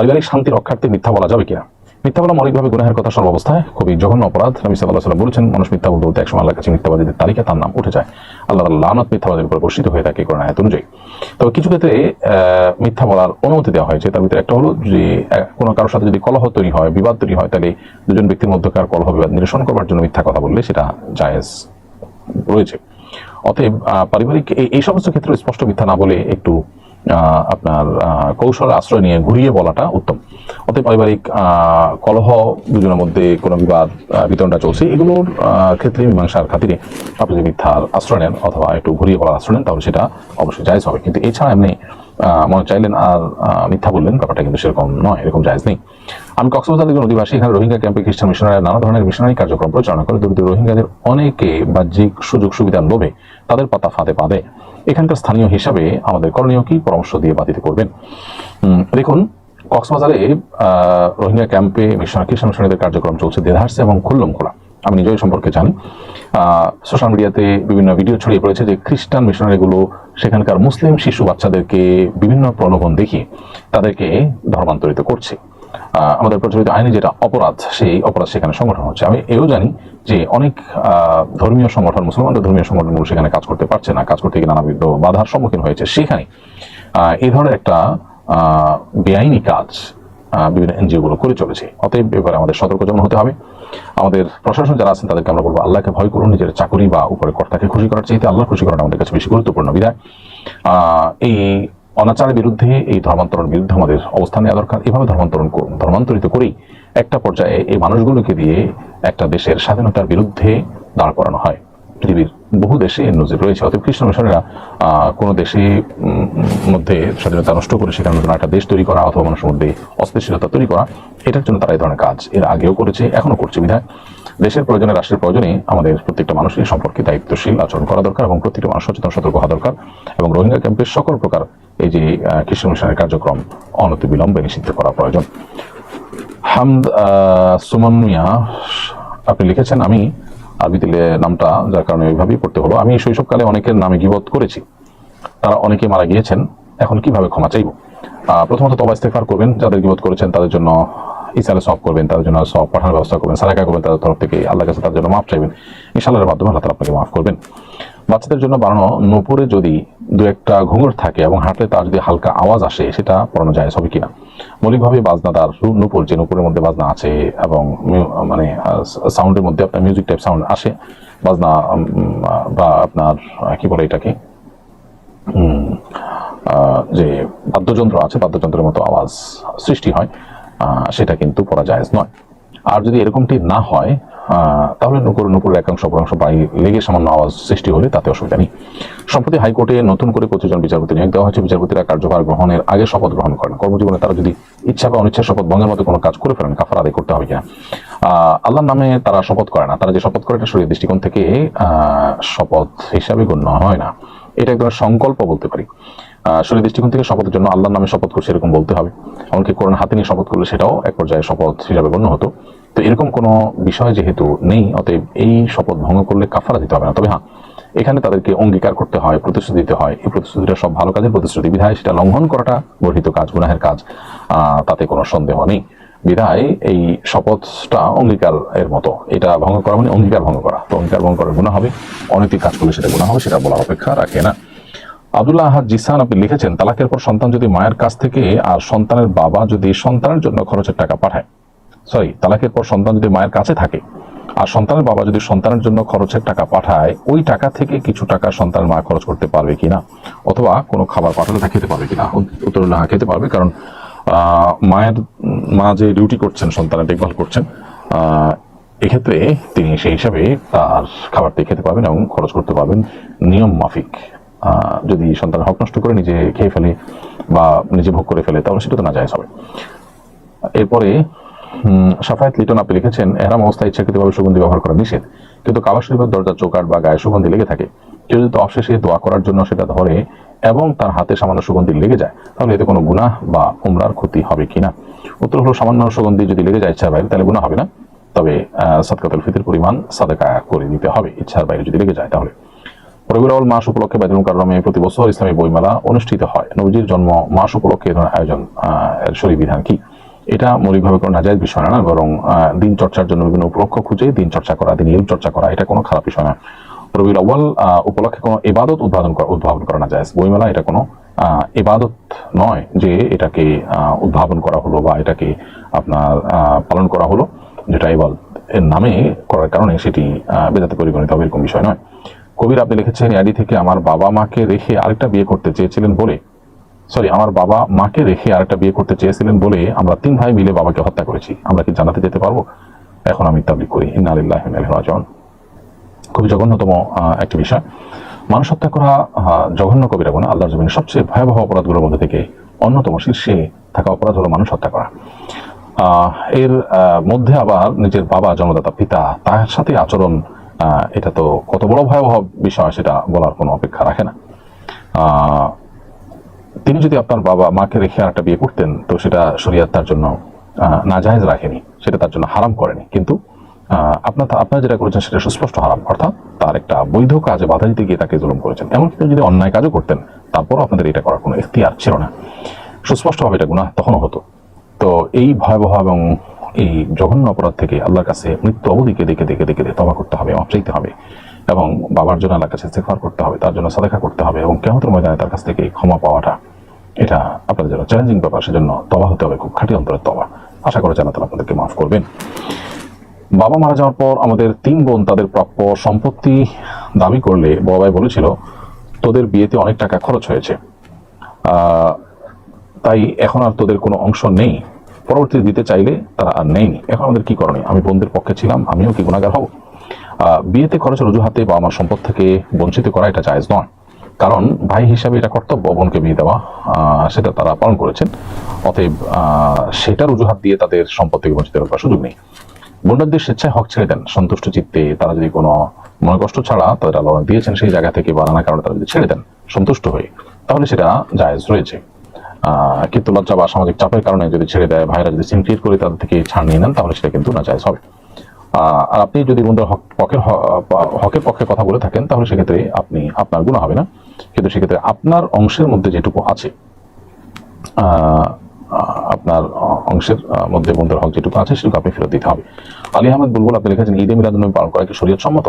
পারিবারিক শান্তি রক্ষার্থে মিথ্যা বলা যাবে কিনা? মিথ্যা বলা মৌলিকভাবে গুনাহের কথা সর্বাবস্থায় খুবই জঘন্য অপরাধ। নবী সাল্লাহ সাল্লাম বলেছেন, মানুষ মিথ্যা বলতে একসময় আল্লাহর কাছে মিথ্যাবাদীদের তালিকা তার নাম উঠে যায়। আল্লাহ লানত মিথ্যাবাদের উপর বর্ষিত হয়ে থাকে কোরআন আয়াত অনুযায়ী। তবে কিছু ক্ষেত্রে মিথ্যা বলার অনুমতি দেওয়া হয়েছে। তার ভিতরে একটা হলো যে কোনো কারোর সাথে যদি কলহ তৈরি হয়, বিবাদ তৈরি হয়, তাহলে দুজন ব্যক্তির মধ্যকার কলহ বিবাদ নিরসন করবার জন্য মিথ্যা কথা বললে সেটা জায়েজ রয়েছে। অতএব পারিবারিক এই- সমস্ত ক্ষেত্রে স্পষ্ট মিথ্যা না বলে একটু আপনার কৌশল, আশ্রয় নিয়ে ঘুরিয়ে বলাটা উত্তম। অতএব পারিবারিক কলহ দুজনের মধ্যে কোনো বিবাদ বিতরণটা চলছে। এগুলোর ক্ষেত্রে মীমাংসার খাতিরে আপনি যদি মিথ্যার আশ্রয় নেন অথবা একটু ঘুরিয়ে বলার আশ্রয় নেন, তাহলে সেটা অবশ্যই জায়জ হবে। কিন্তু এছাড়া এমনি মনে চাইলেন আর মিথ্যা বললেন, ব্যাপারটা কিন্তু সেরকম নয়, এরকম জায়জ নেই। আমি কক্সবাজার একজন অধিবাসী, এখানে রোহিঙ্গা ক্যাম্পে খ্রিস্টান মিশনারি নানা ধরনের মিশনারি কার্যক্রম পরিচালনা করে দরিদ্র রোহিঙ্গাদের অনেকে বাহ্যিক সুযোগ সুবিধার লোভে তাদের পাতা ফাঁদে পা এখানকার স্থানীয় হিসাবে আমাদের করণীয় কি? পরামর্শ দিয়ে বাতিতে করবেন। দেখুন, কক্সবাজারে রোহিঙ্গা ক্যাম্পে মিশন খ্রিস্টান মিশনারিদের কার্যক্রম চলছে দেধারসে এবং খুল্লম খোলা। আমি নিজেই সম্পর্কে জানি। সোশ্যাল মিডিয়াতে বিভিন্ন ভিডিও ছড়িয়ে পড়েছে যে খ্রিস্টান মিশনারিগুলো সেখানকার মুসলিম শিশু বাচ্চাদেরকে বিভিন্ন প্রলোভন দেখিয়ে তাদেরকে ধর্মান্তরিত করছে। আমাদের প্রচলিত আইনে যেটা অপরাধ, সেই অপরাধ সেখানে সংগঠন হচ্ছে। আমি এও জানি যে অনেক ধর্মীয় সংগঠন, মুসলমানদের ধর্মীয় সংগঠনগুলো সেখানে কাজ করতে পারছে না। কাজ করতে গিয়ে নানাবিধ বাধার সম্মুখীন হয়েছে সেখানে। এই ধরনের একটা বেআইনি কাজ বিভিন্ন এনজিও গুলো করে চলেছে। অতএব এবারে আমাদের সতর্ক যেমন হতে হবে। আমাদের প্রশাসন যারা আছেন তাদেরকে আমরা বলব আল্লাহকে ভয় করুন নিজের চাকরি বা উপরে কর্তাকে খুশি করার চাইতে আল্লাহ খুশি করাটা আমাদের কাছে বেশি গুরুত্বপূর্ণ। আহ, এই অনাচারের বিরুদ্ধে এই ধর্মান্তরণ বিরুদ্ধে আমাদের অবস্থান নেওয়া দরকার। এভাবে ধর্মান্তরণ ধর্মান্তরিত করেই একটা পর্যায়ে এই মানুষগুলোকে দিয়ে একটা দেশের স্বাধীনতার বিরুদ্ধে দাঁড় করানো হয়। পৃথিবীর বহু দেশে এর নজির রয়েছে। অতএব খ্রিস্টান মিশনেরা কোনো দেশে মধ্যে স্বাধীনতা নষ্ট করে সেখানে নতুন একটা দেশ তৈরি করা অথবা মানুষের মধ্যে অস্থিতিশীলতা তৈরি করা, এটার জন্য তারা এই ধরনের কাজ এর আগেও করেছে, এখনও করছে। বিধায় দেশের প্রয়োজনে, রাষ্ট্রের প্রয়োজনে আমাদের প্রত্যেকটা মানুষের সম্পর্কে দায়িত্বশীল আচরণ করা দরকার এবং প্রত্যেকটা মানুষ সচেতন, সতর্ক হওয়া দরকার এবং রোহিঙ্গা ক্যাম্পের সকল প্রকার এই যে খ্রিস্টান মিশনের কার্যক্রম অনতি বিলম্বে নিষিদ্ধ করা প্রয়োজন। হামদ সুমন মিয়া আপনি লিখেছেন, আমি আরবিতে নামটা, যার কারণে ওইভাবেই পড়তে হলো। আমি শৈশবকালে অনেকের নামে গিবত করেছি। তারা অনেকে মারা গিয়েছেন। এখন কীভাবে ক্ষমা চাইব? প্রথমত তবা ইস্তেফার করবেন। যাদের গিবত করেছেন, তাদের জন্য ইসালে সব করবেন, তাদের জন্য সব পাঠানোর ব্যবস্থা করবেন, সারাকা করবেন, তাদের তরফ থেকে আল্লাহ কাছে তার জন্য মাফ চাইবেন। ইনশাল্লাহের মাধ্যমে আল্লাহ আপনাকে মাফ করবেন। বাচ্চাদের জন্য বানানো নূপুরে যদি দু একটা ঘুঙুর থাকে এবং হাঁটলে তার যদি হালকা আওয়াজ আসে, সেটা পড়ানো যায় সবই কিনা? মৌলিকভাবে বাজনাদার রু- নূপুর যে নূপুরের মধ্যে বাজনা আছে এবং মানে সাউন্ডের মধ্যে আপনার মিউজিক টাইপ সাউন্ড আসে, বাজনা বা আপনার কি বলে এটাকে? যে বাদ্যযন্ত্র আছে, বাদ্যযন্ত্রের মতো আওয়াজ সৃষ্টি হয় সেটা কিন্তু পড়া জায়েজ নয়। আর যদি এরকমটি না হয় তাহলে নুপুর, নুপুরের একাংশ, অপরাংশ বাই লেগে সামান্য আওয়াজ সৃষ্টি হলে তাতে অসুবিধা নেই। সম্প্রতি হাইকোর্টে নতুন করে পঁচিশ বিচারপতি নিয়োগ দেওয়া হয়েছে। বিচারপতিরা কার্যভার গ্রহণের আগে শপথ গ্রহণ করেন। কর্মজীবনে তারা যদি ইচ্ছা বা অনিচ্ছা, শপথ ভঙ্গের মতো কোনো কাজ করে ফেলেন, কাফার আদায় করতে হবে কিনা? আল্লাহর নামে তারা শপথ করে না। তারা যে শপথ করে, এটা শরীর দৃষ্টিকোণ থেকে শপথ হিসাবে গণ্য হয় না। এটা একদম সংকল্প বলতে পারি। শরীর দৃষ্টিকোণ থেকে শপথের জন্য আল্লাহর নামে শপথ করছে এরকম বলতে হবে। এমনকি কোরআন হাতে নিয়ে শপথ করলে সেটাও এক পর্যায়ে শপথ হিসাবে গণ্য হতো। তো এরকম কোনো বিষয় যেহেতু নেই, অতএব এই শপথ ভঙ্গ করলে কাফারা দিতে হবে না। তবে হ্যাঁ এখানে তাদেরকে অঙ্গীকার করতে হয়, প্রতিশ্রুতি দিতে হয়। এই প্রতিশ্রুতিটা সব ভালো কাজের প্রতিশ্রুতি। বিধায় সেটা লঙ্ঘন করাটা গর্হিত কাজ, গুনাহের কাজ তাতে কোনো সন্দেহ নেই। বিধায় এই শপথটা অঙ্গীকার এর মতো। এটা ভঙ্গ করা মানে অঙ্গীকার ভঙ্গ করা। তো অঙ্গীকার ভঙ্গ করার গুণা হবে। অনৈতিক কাজ করলে সেটা গুণা হবে, সেটা বলার অপেক্ষা রাখে না। আব্দুল্লাহ আহাদ জিসান আপনি লিখেছেন, তালাকের পর সন্তান যদি মায়ের কাছ থেকে আর সন্তানের বাবা যদি সন্তানের জন্য খরচের টাকা পাঠায়। সরি, তালাকের পর সন্তান যদি মায়ের কাছে থাকে আর সন্তানের বাবা যদি সন্তানের জন্য খরচের টাকা পাঠায় ওই টাকা থেকে কিছু টাকা সন্তান মা খরচ করতে পারবে কিনা? অথবা কোনো খাবার পাঠালে তা খেতে পারবে কিনা? উত্তর হ্যাঁ, খেতে পারবে। কারণ মায়ের মা যে ডিউটি করছেন সন্তানের দেখভাল করছেন এক্ষেত্রে তিনি সেই হিসাবে তার খাবারটি খেতে পারবেন এবং খরচ করতে পারবেন নিয়ম মাফিক। যদি সন্তান হক নষ্ট করে নিজে খেয়ে ফেলে বা নিজে ভোগ করে ফেলে তাহলে সেটা তো না যায় হবে। এরপরে সাফায়াত লিটন আপনি লিখেছেন, এহরাম অবস্থায় ইচ্ছাকৃতভাবে সুগন্ধি ব্যবহার করা নিষেধ। কিন্তু কাবা শরীফের দরজা চৌকাট বা গায়ে সুগন্ধি লেগে থাকে। কেউ যদি অবশেষে দোয়া করার জন্য সেটা ধরে এবং তার হাতে সামান্য সুগন্ধি লেগে যায়, তাহলে এতে কোনো গুনাহ বা উমরার ক্ষতি হবে কিনা? উত্তর হলো, সামান্য সুগন্ধি যদি লেগে যায় ইচ্ছার বাইরে, তাহলে গুনাহ হবে না। তবে সাদকাতুল ফিতের পরিমাণ সাদাকা করে দিতে হবে ইচ্ছার বাইরে যদি লেগে যায় তাহলে। রবিউল মাস উপলক্ষে বাইতুল কারণে প্রতি বছর ইসলামী বইমেলা অনুষ্ঠিত হয়। নবীজির জন্ম মাস উপলক্ষে আয়োজন শরীর বিধান কি? এটা মৌলিকভাবে কোনো নাজায়জ বিষয় না বরং দিন চর্চার জন্য বিভিন্ন উপলক্ষ খুঁজে দিন চর্চা করা দিন ইলম চর্চা করা এটা কোনো খারাপ বিষয় না। রবিউল আউয়াল আহ, উপলক্ষে কোনো এবাদত উদ্ভাবন করা উদ্ভাবন করা না যায় বইমেলা এটা কোনো আহ, ইবাদত নয় যে এটাকে উদ্ভাবন করা হলো বা এটাকে আপনার পালন করা হলো যেটা ইবাদত এর নামে করার কারণে সেটি বেদাতে পরিগণিত হবে এরকম বিষয় নয়। কবির আপনি লিখেছেন আইডি থেকে আমার বাবা মাকে রেখে আরেকটা বিয়ে করতে চেয়েছিলেন বলে সরি আমার বাবা মাকে রেখে আরেকটা বিয়ে করতে চেয়েছিলেন বলে আমরা তিন ভাই মিলে বাবাকে হত্যা করেছি। আমরা কি জানাতে যেতে পারব? এখন আমি তাবলিক করি। ইন্না আলিল্লাহি ওয়া ইন্না খুবই জঘন্যতম একটি বিষয়। মানুষ হত্যা করা জঘন্য কবিরা গুণা আল্লাহর জমিনে সবচেয়ে ভয়াবহ অপরাধগুলোর মধ্যে থেকে অন্যতম শীর্ষে থাকা অপরাধ হলো মানুষ হত্যা করা। এর মধ্যে আবার নিজের বাবা, জন্মদাতা, পিতা, তার সাথে আচরণ এটা তো কত বড় ভয়াবহ বিষয়, সেটা বলার কোনো অপেক্ষা রাখে না। তিনি যদি আপনার বাবা মাকে রেখে আরেকটা বিয়ে করতেন, তো সেটা শরিয়াত তার জন্য নাজায়েজ রাখেনি, সেটা তার জন্য হারাম করেনি। কিন্তু আপনার আপনার যেটা করেছেন সেটা সুস্পষ্ট হারাম। অর্থাৎ তার একটা বৈধ কাজে বাধা দিতে গিয়ে তাকে জুলুম করেছেন। এমনকি তিনি যদি অন্যায় কাজও করতেন, তারপরও আপনাদের এটা করার কোনো এখতিয়ার ছিল না। সুস্পষ্টভাবে এটা গুণা তখনও হতো। তো এই ভয়াবহ এবং এই জঘন্য অপরাধ থেকে আল্লাহর কাছে মৃত্যু অবধিকে দেখে দেখে দেখে দেখে তবা করতে হবে মাপ চাইতে হবে এবং বাবার জন্য আল্লাহর কাছে ইস্তেগফার করতে হবে, তার জন্য সাদেখা করতে হবে এবং কেমতের ময়দানে তার কাছ থেকে ক্ষমা পাওয়াটা এটা আপনাদের জন্য চ্যালেঞ্জিং ব্যাপার, সেজন্য তবা হতে হবে খুব খাঁটি অন্তরের তবা। আশা করে জানা আপনাদেরকে মাফ করবেন। বাবা মারা যাওয়ার পর আমাদের তিন বোন তাদের প্রাপ্য সম্পত্তি দাবি করলে বাবাই বলেছিল, তোদের বিয়েতে অনেক টাকা খরচ হয়েছে। তাই এখন আর তোদের কোনো অংশ নেই। পরবর্তীতে দিতে চাইলে তারা আর নেয়নি। এখন আমাদের কি করণীয়? আমি বোনদের পক্ষে ছিলাম, আমিও কি গুণাগার হব? বিয়েতে খরচের অজুহাতে বা আমার সম্পদ থেকে বঞ্চিত করা এটা জায়েজ নয়। কারণ ভাই হিসাবে এটা কর্তব্য বোনকে বিয়ে দেওয়া সেটা তারা পালন করেছেন। অতএব সেটার অজুহাত দিয়ে তাদের সম্পদ থেকে বঞ্চিত করার সুযোগ নেই। বোনদের স্বেচ্ছায় হক ছেড়ে দেন, সন্তুষ্ট চিত্তে তারা যদি কোনো মনে কষ্ট ছাড়া তাদের আল্লাহ দিয়েছেন, সেই জায়গা থেকে বা নানা কারণে তারা যদি ছেড়ে দেন, সন্তুষ্ট হয়ে, তাহলে সেটা জায়েজ রয়েছে। কিন্তু লজ্জা বা সামাজিক চাপের কারণে যদি ছেড়ে দেয়, ভাইরা যদি সিম করে তাদের থেকে ছাড় নিয়ে নেন, তাহলে সেটা কিন্তু না জায়েজ হবে। আর আপনি যদি বন্ধুর হক পক্ষের হকের পক্ষে কথা বলে থাকেন তাহলে সেক্ষেত্রে আপনি আপনার গুণা হবে না। কিন্তু সেক্ষেত্রে আপনার অংশের মধ্যে যেটুকু আছে আপনার অংশের মধ্যে বন্ধুর হক যেটুকু আছে সেটুকু আপনি ফেরত দিতে হবে। আলী আহমেদ বুলবুল আপনি লিখেছেন ঈদে মিলাদুন্নবী পালন করা কি শরীয়ত সম্মত?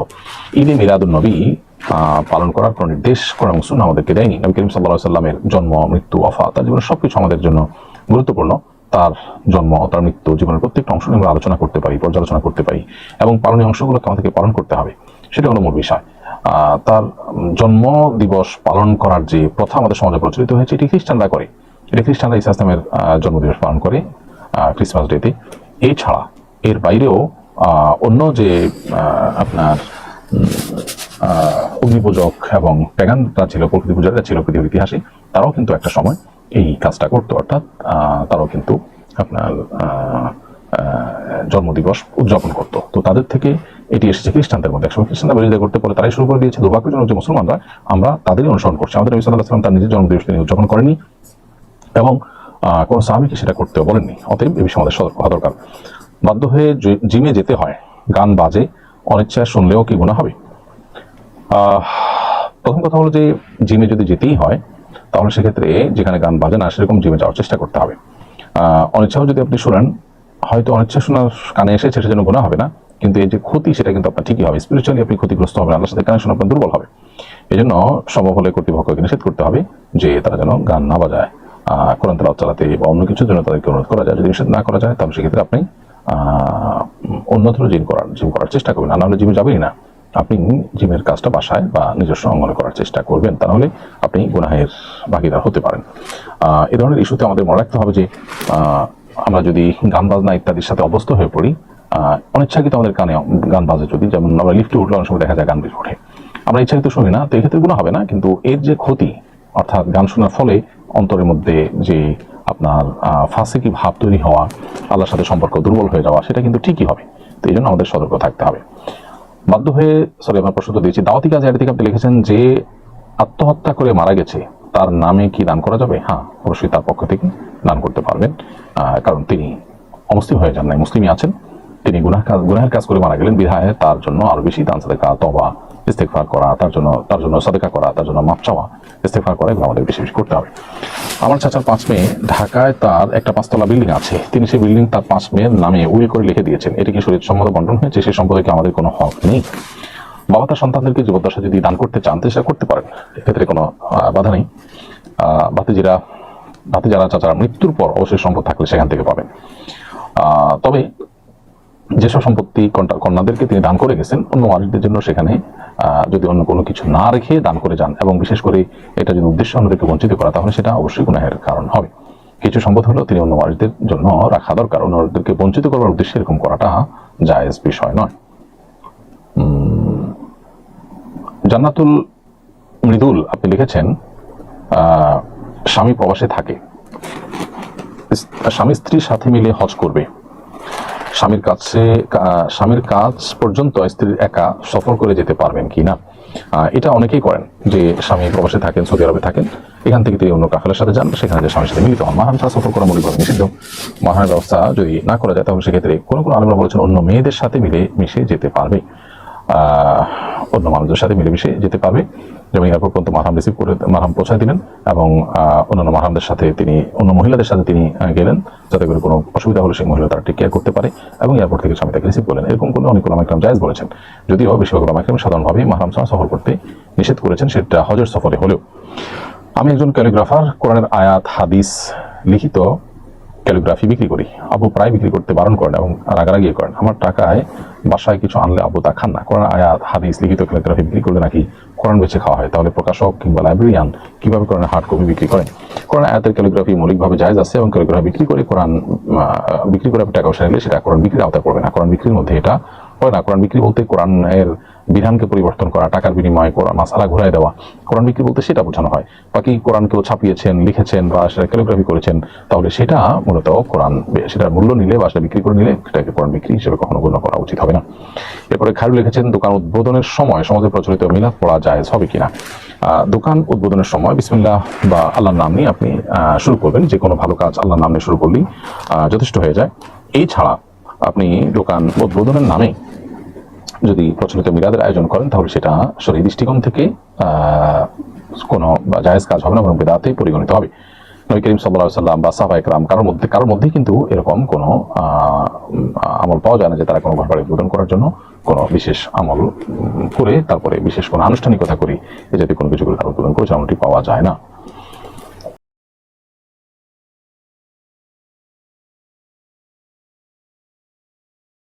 ঈদে মিলাদুন্নবী আহ, পালন করার কোনো নির্দেশ করা মুসুন আমাদেরকে দেয়নি। নবী করিম সাল্লাহ সাল্লামের জন্ম মৃত্যু অফা তার জীবনের সবকিছু আমাদের জন্য গুরুত্বপূর্ণ। তার জন্ম, তার মৃত্যু জীবনের প্রত্যেকটা অংশ নিয়ে আমরা আলোচনা করতে পারি, পর্যালোচনা করতে পারি এবং পালনীয় অংশগুলোকে আমাদেরকে পালন করতে হবে। সেটা হলো মূল বিষয়। তার জন্ম দিবস পালন করার যে প্রথা আমাদের সমাজে প্রচলিত হয়েছে, এটি খ্রিস্টানরা করে। এটা খ্রিস্টানরা ইসা ইসলামের জন্মদিবস পালন করে ক্রিসমাস ডেতে এছাড়া এর বাইরেও অন্য যে আপনার অগ্নিপূজক এবং প্যাগানরা ছিল, প্রকৃতি পূজারীরা ছিল পৃথিবীর ইতিহাসে, তারাও কিন্তু একটা সময় এই কাজটা করতো, অর্থাৎ তারাও কিন্তু আপনার জন্মদিবস উদযাপন করতো। তো তাদের থেকে এটি এসেছে খ্রিস্টানদের মধ্যে। একসময় খ্রিস্টানরা বিরোধিতা করতে পারে, তারাই শুরু করে দিয়েছে। দুর্ভাগ্যজনক যে মুসলমানরা আমরা তাদেরই অনুসরণ করছি। আমাদের নবী সাল্লাহ সাল্লাম তার নিজের জন্মদিবস তিনি উদযাপন করেনি এবং কোনো সাহাবিকে সেটা করতেও বলেননি। অতএব এ বিষয়ে আমাদের সতর্ক হওয়া দরকার। বাধ্য হয়ে জিমে যেতে হয়, গান বাজে, অনিচ্ছা শুনলেও কি গুণা হবে? প্রথম কথা হলো যে, জিমে যদি যেতেই হয় তাহলে সেক্ষেত্রে যেখানে গান বাজে না, সেরকম জিমে যাওয়ার চেষ্টা করতে হবে। অনিচ্ছাও যদি আপনি শোনেন, হয়তো অনিচ্ছা শোনার কানে এসেছে সেজন্য গুণা হবে না, কিন্তু এই যে ক্ষতি, সেটা কিন্তু আপনার ঠিকই হবে। স্পিরিচুয়ালি আপনি ক্ষতিগ্রস্ত হবেন, আল্লাহর সাথে কানেকশন আপনার দুর্বল হবে। এই জন্য সম্ভব হলে কর্তৃপক্ষকে নিষেধ করতে হবে যে তারা যেন গান না বাজায় কোরআন তেলাওয়াত চালাতে বা অন্য কিছুর জন্য তাদেরকে অনুরোধ করা যায়। যদি নিষেধ না করা যায়, তাহলে সেক্ষেত্রে আপনি অন্যত্র জিম করার জিম করার চেষ্টা করবেন। আর নাহলে জিমে যাবেনই না। আপনি জিমের কাজটা বাসায় বা নিজস্ব অঙ্গনে করার চেষ্টা করবেন তাহলে আপনি গুনাহের ভাগিদার হতে পারেন। এ ধরনের ইস্যুতে আমাদের মনে রাখতে হবে যে আমরা যদি গান বাজনা ইত্যাদির সাথে অভ্যস্ত হয়ে পড়ি অনিচ্ছাকৃত আমাদের কানে গান বাজে যদি যেমন আমরা লিফটে উঠলে অনেক সময় দেখা যায় গান বের ওঠে। আমরা ইচ্ছাকৃত শুনি না তো এক্ষেত্রে গুণা হবে না কিন্তু এর যে ক্ষতি অর্থাৎ গান শোনার ফলে অন্তরের মধ্যে যে আপনার আহ, ফাঁসিকি ভাব তৈরি হওয়া আল্লাহর সাথে সম্পর্ক দুর্বল হয়ে যাওয়া সেটা কিন্তু ঠিকই হবে। তো এই জন্য আমাদের সতর্ক থাকতে হবে। বাধ্য হয়ে সরি আমার প্রশ্ন তো দিয়েছি। দাওয়াতি কাজে থেকে আপনি লিখেছেন যে আত্মহত্যা করে মারা গেছে, তার নামে কি দান করা যাবে? হ্যাঁ অবশ্যই তার পক্ষ থেকে দান করতে পারবেন। কারণ তিনি অমুসলিম হয়ে যান নাই, মুসলিমই আছেন। তিনি গুনাহ কাজ গুনাহের কাজ করে মারা গেলেন, বিধায় তার জন্য আরও বেশি দান, সাদেকা তবা ইস্তেকফার করা, তার জন্য তার জন্য সদেকা করা, তার জন্য মাপ চাওয়া ইস্তেকফার করা, এগুলো আমাদের বেশি বেশি করতে হবে। আমার চাচার পাঁচ মেয়ে, ঢাকায় তার একটা পাঁচতলা বিল্ডিং আছে। তিনি সেই বিল্ডিং তার পাঁচ মেয়ের নামে উইল করে লিখে দিয়েছেন। এটি কি শরীর সম্মত বন্টন হয়েছে? সেই সম্পর্কে আমাদের কোনো হক নেই? বাবা তার সন্তানদেরকে জীবদ্দশা যদি দান করতে চান সেটা করতে পারেন। এক্ষেত্রে কোনো বাধা নেই। ভাতিজিরা, ভাতিজারা, চাচারা মৃত্যুর পর অবশ্যই সম্পদ থাকলে সেখান থেকে পাবেন। তবে যেসব সম্পত্তি কন্যাদেরকে তিনি দান করে গেছেন, অন্য ওয়ারিসদের জন্য সেখানে যদি অন্য কোনো কিছু না রেখে দান করে যান এবং বিশেষ করে এটা যদি উদ্দেশ্য অন্যদেরকে বঞ্চিত করা, তাহলে সেটা অবশ্যই গুনাহের কারণ হবে। কিছু সম্পদ হলেও তিনি অন্য ওয়ারিসদের জন্য রাখা দরকার। অন্যদেরকে বঞ্চিত করবার উদ্দেশ্যে এরকম করাটা জায়েজ বিষয় নয়। জান্নাতুল মৃদুল, আপনি লিখেছেন স্বামী প্রবাসে থাকে। স্বামী স্ত্রীর সাথে মিলে হজ করবে। স্বামীর কাছে স্বামীর কাজ পর্যন্ত স্ত্রীর একা সফর করে যেতে পারবেন কি না? এটা অনেকেই করেন যে স্বামী প্রবাসে থাকেন, সৌদি আরবে থাকেন। এখান থেকে তিনি অন্য কাফেলার সাথে যান, সেখানে যে স্বামীর সাথে মিলিত হন। মাহান ছাড়া সফর করা মৌলিকভাবে নিষিদ্ধ। মাহানের ব্যবস্থা যদি না করা যায়, তাহলে সেক্ষেত্রে কোনো কোনো আলমরা বলেছেন, অন্য মেয়েদের সাথে মিলে মিশে যেতে পারবে। অন্য মানুষদের সাথে মিলেমিশে যেতে পারবে। যেমন এয়ারপোর্ট পর্যন্ত মারহাম রিসিভ করে, মারহাম পৌঁছায় দিলেন এবং অন্যান্য মারহামদের সাথে তিনি, অন্য মহিলাদের সাথে তিনি গেলেন। যাতে করে কোনো অসুবিধা হলে সেই মহিলা তারা টেক কেয়ার করতে পারে এবং এয়ারপোর্ট থেকে স্বামী তাকে রিসিভ করলেন। এরকম কোনো অনেক ওলামা ইকরাম জায়েজ বলেছেন। যদিও বেশিরভাগ ওলামা ইকরাম সাধারণভাবে মাহরাম ছাড়া সফর করতে নিষেধ করেছেন, সেটা হজের সফরে হলেও। আমি একজন ক্যালিগ্রাফার কোরআনের আয়াত, হাদিস লিখিত। ক্যালিগ্রাফি বিক্রি করি। আবু প্রায় বিক্রি করতে বারণ করেন এবং রাগারাগি করেন। আমার টাকায় বাসায় কিছু আনলে আবু তা খান না। কোরআন আয়াত, হাদিস, লিখিত ক্যালিগ্রাফি বিক্রি করলে নাকি কোরআন বেছে খাওয়া হয়। তাহলে প্রকাশক কিংবা লাইব্রেরিয়ান কীভাবে কোরআন হার্ড কপি বিক্রি করেন? কোরআন আয়াতের ক্যালিগ্রাফি মৌলিকভাবে জায়েজ আছে এবং ক্যালিগ্রাফি বিক্রি করে কোরআন বিক্রি করে টাকা পয়সা নিলে সেটা কোরআন বিক্রির আওতায় পড়বে না। কোরআন বিক্রির মধ্যে এটা হয় না। কোরআন বিক্রি বলতে কোরআনের বিধানকে পরিবর্তন করা, টাকার বিনিময়ে কোরআন মাসালা ঘুরাই দেওয়া। কোরআন বিক্রি বলতে সেটা বোঝানো হয়। বাকি কোরআন কেউ ছাপিয়েছেন, লিখেছেন বা সেটা ক্যালিগ্রাফি করেছেন, তাহলে সেটা মূলত কোরআন, সেটার মূল্য নিলে বা সেটা বিক্রি করে নিলে সেটাকে কোরআন বিক্রি হিসেবে কখনো গণ্য করা উচিত হবে না। এরপরে খারু লিখেছেন, দোকান উদ্বোধনের সময় সমাজে প্রচলিত মিলাদ পড়া যায় হবে কিনা? দোকান উদ্বোধনের সময়, বিসমিল্লাহ বা আল্লাহর নাম নিয়ে আপনি শুরু করবেন, যে কোনো ভালো কাজ আল্লাহর নাম নিয়ে শুরু করলেই যথেষ্ট হয়ে যায়। এই ছাড়া আপনি দোকান উদ্বোধনের নামে যদি প্রচলিত মিলাদের আয়োজন করেন, তাহলে সেটা শরীর দৃষ্টিকোণ থেকে কোনো জায়েজ কাজ হবে না, বরং বেদাতে পরিগণিত হবে। নবী করিম সাল্লাম বা সাহবা একরাম কারোর মধ্যে কারোর মধ্যে কিন্তু এরকম কোনো আমল পাওয়া যায় না যে তারা কোনো ঘর বাড়ি উদ্বোধন করার জন্য কোনো বিশেষ আমল করে, তারপরে বিশেষ কোনো আনুষ্ঠানিকতা করি, এ জাতীয় কোনো কিছু করে তারা উদ্বোধন করেছে, এমনটি পাওয়া যায় না।